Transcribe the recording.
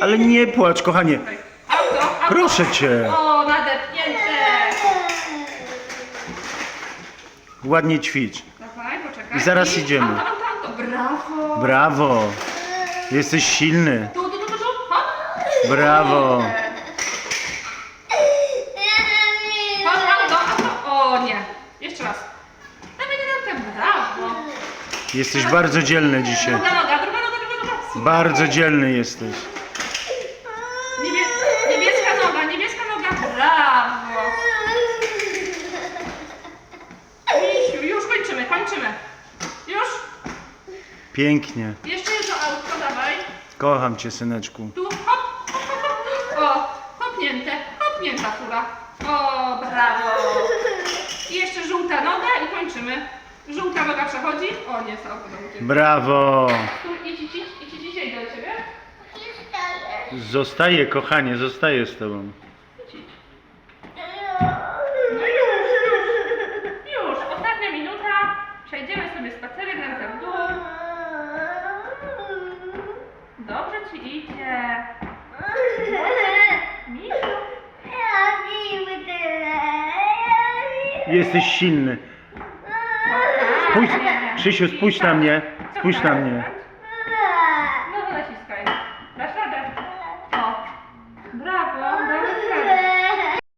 Ale nie płacz, kochanie. Auto, auto. Proszę cię. O, nadepnięte. Ładnie ćwicz. Dawaj, poczekaj. I zaraz idziemy. Auto, auto, auto. Brawo. Brawo. Jesteś silny. Tu, tu, tu, tu, tu. Hop. Brawo. Hop, auto, auto. O nie. Jeszcze raz. Dawaj, dawaj, dawaj. Brawo. Jesteś bardzo dzielny dzisiaj. Druga noga, druga noga, druga noga. Super. Bardzo dzielny jesteś. Niebie niebieska noga, niebieska noga. Brawo. Misiu, już kończymy. Już? Pięknie. Jeszcze jedno autko, dawaj. Kocham cię, syneczku. Tu hop, hop, hop, hop. O, hopnięte, hopnięta fura. O, brawo. I jeszcze żółta noga i kończymy. Żółta noga przechodzi. O, nie, jest auto do. Brawo. Tu, idź, idź, idź, idź, idź, idź do ciebie. Zostaję, kochanie, zostaję z tobą. Przejdziemy sobie spacerek na w dół. Dobrze ci idzie. Misiu. Jesteś silny. Spójrz, Krzysiu, spójrz na mnie. Spójrz na mnie. No naciskaj. Dasz radę. O. Brawo, brawo.